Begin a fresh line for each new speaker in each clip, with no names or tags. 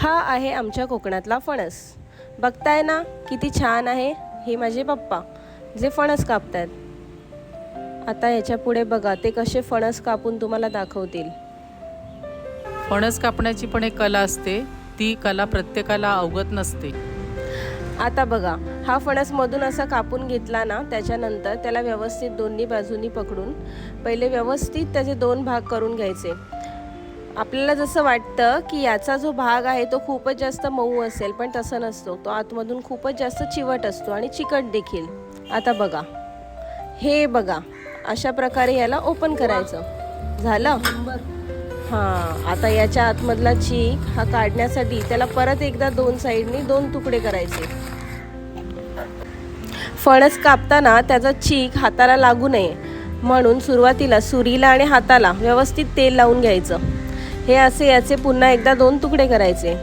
हा आहे आमच्या कोकणातला फणस. बघताय ना किती छान आहे हे माझे पप्पा जे फणस कापतायत. आता याच्यापुढे बघा ते कसे फणस कापून तुम्हाला दाखवतील.
फणस कापण्याची पण एक कला असते ती कला प्रत्येकाला अवगत नसते.
आता बघा हा फणस मधून असा कापून घेतला ना त्याच्यानंतर त्याला व्यवस्थित दोन्ही बाजूनी पकडून पहिले व्यवस्थित त्याचे दोन भाग करून घ्यायचे. आपल्याला जसं वाटतं की याचा जो भाग आहे तो खूपच जास्त मऊ असेल पण तसं नसतो. तो आतमधून खूपच जास्त चिवट असतो आणि चिकट देखील. आता बघा. हे बघा. अशा प्रकारे याला ओपन करायचं. झालं? हां. आता याच्या आतमधला चीक हा काढण्यासाठी त्याला परत एकदा दोन साईडनी दोन तुकडे करायचे. फणस कापताना त्याचा चीक हाताला लागू नये. म्हणून सुरुवातीला सुरीला आणि हाताला व्यवस्थित तेल लावून घ्यायचं. हे असे याचे पुन्हा एकदा दोन तुकडे करायचे.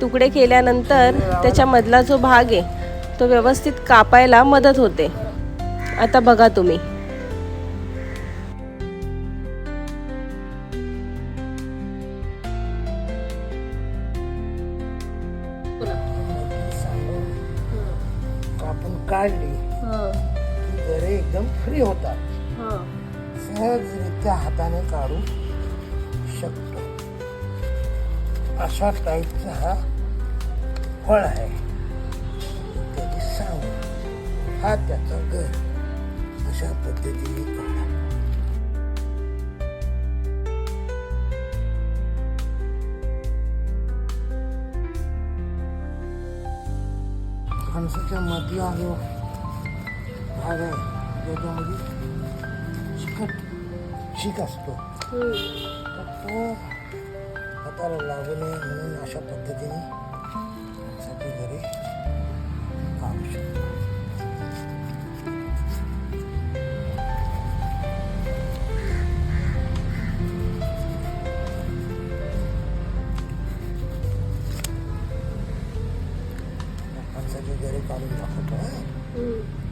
तुकडे केल्यानंतर त्याच्यामधला जो भाग आहे तो व्यवस्थित कापायला मदत होते. आता बघा तुम्ही.
कापून काढली गरे एकदम फ्री होतात. सहजरित्या हाताने काढू शकतो. अशा टाईपचा हा फळ आहे. त्याची सांग हा त्याचा घर. अशा पद्धतीने काढा. फणसाच्या मधला जो भाग आहे. त्याच्यामध्ये चिकट चीक असतो. तो पिकाला लागू नये म्हणून अशा पद्धतीने फणसाची घरी काढू शकतो फणसाची घरी काढून दाखवतो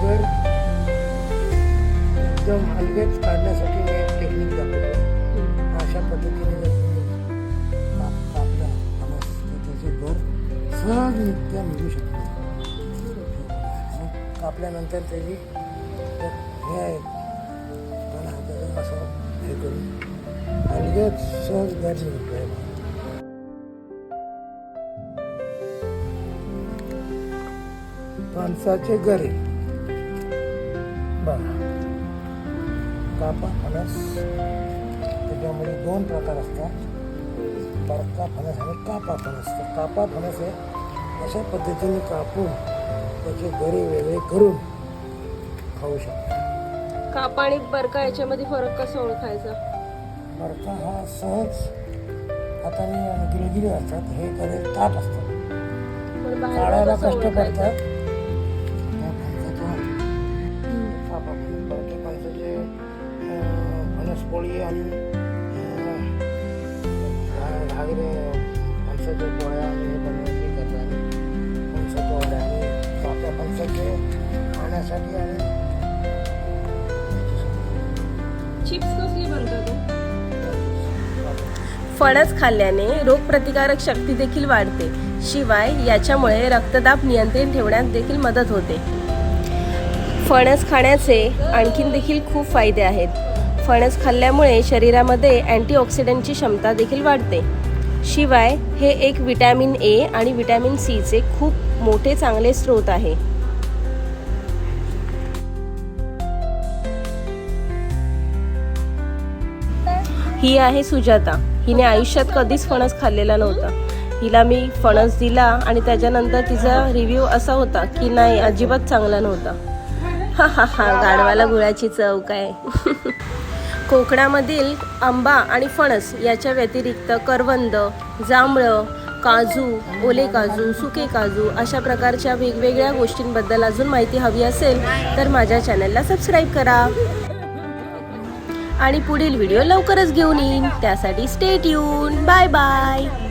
घर एकदम हलगेच काढण्यासाठी मी एक टेक्निक दाखवतो. अशा पद्धतीने जर तुम्ही काप- कापलं त्याचे घर सहजरित्या निघू शकते. कापल्यानंतर त्याची हे आहे. पण हाताने असं हे करून हलगेच सहज घर निघतो आहे फणसाचे गरे फणस. त्याच्यामध्ये दोन प्रकार असतात. बरका फणस आणि कापा फणस. तर कापा फणस हे अशा पद्धतीने कापून त्याचे गरे वेगळे करून खाऊ शकतो.
कापा आणि बरका याच्यामध्ये फरक कसा ओळखायचा?
बरका हा सहज हाताने गिरगिरे असतात. हे गरे ताट असतात. काढायला कष्ट
ओळखायचं?
अं, फणसपोळी आणि घागरे फणसाच्या पोळ्या आणि हे बनवून करतात फणसाच्या वड्या आणि फणसाचे खाण्यासाठी आणि
चिप्स कसली बनतात फणस खाल्ल्याने रोगप्रतिकारक शक्ती देखील वाढते. शिवाय याच्यामुळे रक्तदाब नियंत्रित ठेवण्यात देखील मदत होते. फणस खाण्याचे आणखीन देखील खूप फायदे आहेत. फणस खाल्ल्यामुळे शरीरामध्ये अँटीऑक्सिडंटची क्षमता देखील वाढते. शिवाय हे एक विटॅमिन ए आणि विटॅमिन सीचे खूप मोठे चांगले स्रोत आहे. ही आहे सुजाता. हिने आयुष्यात कधीच फणस खाल्लेला नव्हता. हिला मी फणस दिला आणि त्याच्यानंतर तिचा रिव्ह्यू असा होता की नाही अजिबात चांगला नव्हता. हा हा हा गाढवाला गुळाची चव काय? कोकणामधील आंबा आणि फणस याच्या व्यतिरिक्त करवंद जांभळं काजू ओले काजू सुके काजू अशा प्रकारच्या वेगवेगळ्या गोष्टींबद्दल अजून माहिती हवी असेल तर माझ्या चॅनलला सबस्क्राईब करा. आणि पुढील व्हिडिओ लवकरच घेऊन येईन. त्यासाठी स्टेट येऊन बाय बाय